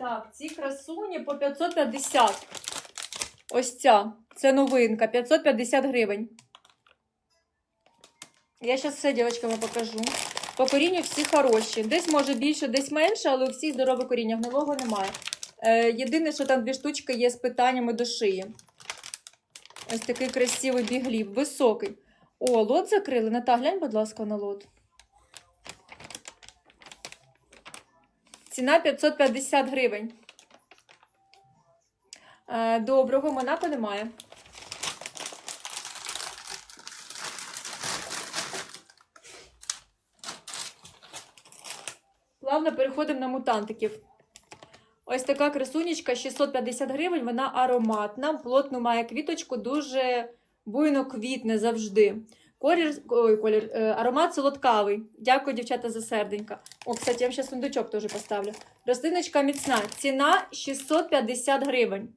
Так, ці красуні по 550. Ось ця. Це новинка. 550 гривень. Я зараз все дівчаткам покажу. По корінню всі хороші. Десь може більше, десь менше, але у всіх здорове коріння. Гнилого немає. Е, єдине, що там дві штучки є з питаннями до шиї. Ось такий красивий бігліб, високий. О, лот закрили. Ната, глянь, будь ласка, на лот. Ціна 550 гривень. Е, Доброго, Монако немає. Плавно переходимо на мутантиків. Ось така красунечка 650 гривень, вона ароматна, плотну має квіточку, дуже буйно квітне завжди. Колір, ой, колір, е, аромат солодкавий. Дякую, дівчата, за серденька. О, кстати, я вам ще сундучок теж поставлю. Рослиночка міцна. Ціна 650 гривень.